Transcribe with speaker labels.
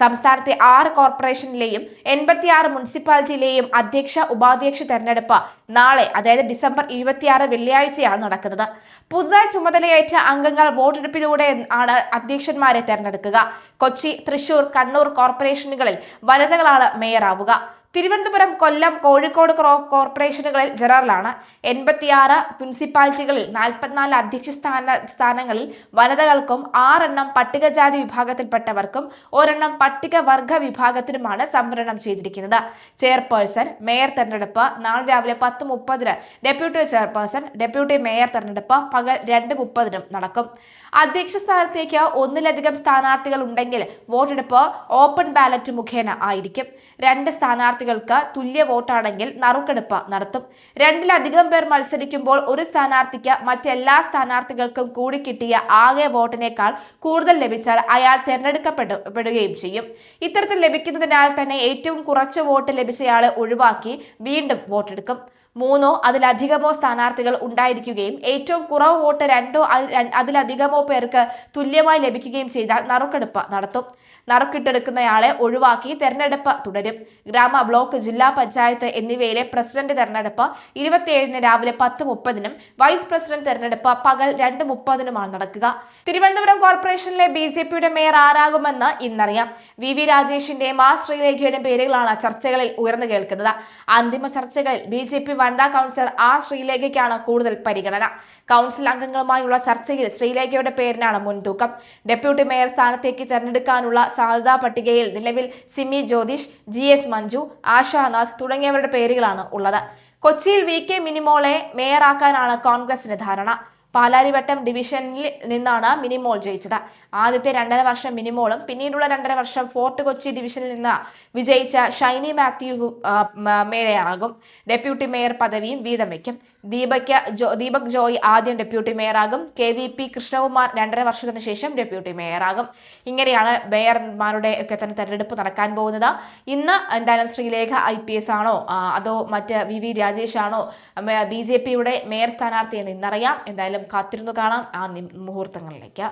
Speaker 1: സംസ്ഥാനത്തെ ആറ് കോർപ്പറേഷനിലെയും എൺപത്തിയാറ് മുനിസിപ്പാലിറ്റിയിലെയും അധ്യക്ഷ ഉപാധ്യക്ഷ തെരഞ്ഞെടുപ്പ് നാളെ അതായത് ഡിസംബർ ഇരുപത്തിയാറ് വെള്ളിയാഴ്ചയാണ് നടക്കുന്നത്. പുതുതായി ചുമതലയേറ്റ അംഗങ്ങൾ വോട്ടെടുപ്പിലൂടെ ആണ് അധ്യക്ഷന്മാരെ തെരഞ്ഞെടുക്കുക. കൊച്ചി തൃശൂർ കണ്ണൂർ കോർപ്പറേഷനുകളിൽ വനിതകളാണ് മേയറാവുക. തിരുവനന്തപുരം കൊല്ലം കോഴിക്കോട് കോർപ്പറേഷനുകളിൽ ജനറലാണ്. എൺപത്തിയാറ് മുനിസിപ്പാലിറ്റികളിൽ നാൽപ്പത്തിനാല് അധ്യക്ഷ സ്ഥാന സ്ഥാനങ്ങളിൽ വനിതകൾക്കും ആറെണ്ണം പട്ടികജാതി വിഭാഗത്തിൽപ്പെട്ടവർക്കും ഒരെണ്ണം പട്ടികവർഗ വിഭാഗത്തിനുമാണ് സംവരണം ചെയ്തിരിക്കുന്നത്. ചെയർപേഴ്സൺ മേയർ തെരഞ്ഞെടുപ്പ് നാളെ രാവിലെ പത്ത് മുപ്പതിന് ഡെപ്യൂട്ടി ചെയർപേഴ്സൺ ഡെപ്യൂട്ടി മേയർ തെരഞ്ഞെടുപ്പ് പകൽ രണ്ട് മുപ്പതിനും നടക്കും. അധ്യക്ഷ സ്ഥാനത്തേക്ക് ഒന്നിലധികം സ്ഥാനാർത്ഥികൾ ഉണ്ടെങ്കിൽ വോട്ടെടുപ്പ് ഓപ്പൺ ബാലറ്റ് മുഖേന ആയിരിക്കും. രണ്ട് സ്ഥാനാർത്ഥികൾക്ക് തുല്യ വോട്ടാണെങ്കിൽ നറുക്കെടുപ്പ് നടത്തും. രണ്ടിലധികം പേർ മത്സരിക്കുമ്പോൾ ഒരു സ്ഥാനാർത്ഥിക്ക് മറ്റെല്ലാ സ്ഥാനാർത്ഥികൾക്കും കൂടി കിട്ടിയ ആകെ വോട്ടിനേക്കാൾ കൂടുതൽ ലഭിച്ചാൽ അയാൾ തിരഞ്ഞെടുക്കപ്പെടുകയും ചെയ്യും. ഇത്തരത്തിൽ ലഭിക്കുന്നതിനാൽ തന്നെ ഏറ്റവും കുറച്ച് വോട്ട് ലഭിച്ചയാളെ ഒഴിവാക്കി വീണ്ടും വോട്ടെടുക്കും. മൂന്നോ അതിലധികമോ സ്ഥാനാർത്ഥികൾ ഉണ്ടായിരിക്കുകയും ഏറ്റവും കുറവ് വോട്ട് രണ്ടോ അതിലധികമോ പേർക്ക് തുല്യമായി ലഭിക്കുകയും ചെയ്താൽ നറുക്കെടുപ്പ് നടത്തും. നറുക്കിട്ടെടുക്കുന്നയാളെ ഒഴിവാക്കി തെരഞ്ഞെടുപ്പ് തുടരും. ഗ്രാമ ബ്ലോക്ക് ജില്ലാ പഞ്ചായത്ത് എന്നിവയിലെ പ്രസിഡന്റ് തെരഞ്ഞെടുപ്പ് ഇരുപത്തിയേഴിന് രാവിലെ പത്ത് മുപ്പതിനും വൈസ് പ്രസിഡന്റ് തെരഞ്ഞെടുപ്പ് പകൽ രണ്ട് മുപ്പതിനുമാണ് നടക്കുക. തിരുവനന്തപുരം കോർപ്പറേഷനിലെ ബി ജെ പിയുടെ മേയർ ആരാകുമെന്ന് ഇന്നറിയാം. വി വി രാജേഷിന്റെയും ആ ശ്രീലേഖയുടെ പേരുകളാണ് ചർച്ചകളിൽ ഉയർന്നു കേൾക്കുന്നത്. അന്തിമ ചർച്ചകളിൽ ബി ജെ പി വനിതാ കൗൺസിലർ ആ ശ്രീലേഖയ്ക്കാണ് കൂടുതൽ പരിഗണന. കൗൺസിൽ അംഗങ്ങളുമായുള്ള ചർച്ചയിൽ ശ്രീലേഖയുടെ പേരിനാണ് മുൻതൂക്കം. ഡെപ്യൂട്ടി മേയർ സ്ഥാനത്തേക്ക് തെരഞ്ഞെടുക്കാനുള്ള സാധ്യതാ പട്ടികയിൽ നിലവിൽ സിമി ജ്യോതിഷ് ജി എസ് മഞ്ജു ആശാനാഥ് തുടങ്ങിയവരുടെ പേരുകളാണ് ഉള്ളത്. കൊച്ചിയിൽ വി കെ മിനിമോളെ മേയറാക്കാനാണ് കോൺഗ്രസിന് ധാരണ. പാലാരിവട്ടം ഡിവിഷനിൽ നിന്നാണ് മിനിമോൾ ജയിച്ചത്. ആദ്യത്തെ രണ്ടര വർഷം മിനിമോളും പിന്നീടുള്ള രണ്ടര വർഷം ഫോർട്ട് കൊച്ചി ഡിവിഷനിൽ നിന്ന് വിജയിച്ച ഷൈനി മാത്യു മേയറാകും. ഡെപ്യൂട്ടി മേയർ പദവിയും വീതം വയ്ക്കും. ദീപക് ജോ ദീപക് ജോയ് ആദ്യം ഡെപ്യൂട്ടി മേയറാകും. കെ വി പി കൃഷ്ണകുമാർ രണ്ടര വർഷത്തിന് ശേഷം ഡെപ്യൂട്ടി മേയറാകും. ഇങ്ങനെയാണ് മേയർമാരുടെ ഒക്കെ തന്നെ തെരഞ്ഞെടുപ്പ് നടക്കാൻ പോകുന്നത്. ഇന്ന് എന്തായാലും ശ്രീലേഖ ഐ പി എസ് ആണോ അതോ മറ്റ് വി വി രാജേഷ് ആണോ ബി ജെ പിയുടെ മേയർ സ്ഥാനാർത്ഥി എന്ന് ഇന്നറിയാം. എന്തായാലും എന്തായാലും കാത്തിരുന്നു കാണാം ആ മുഹൂർത്തങ്ങളിലേക്ക്.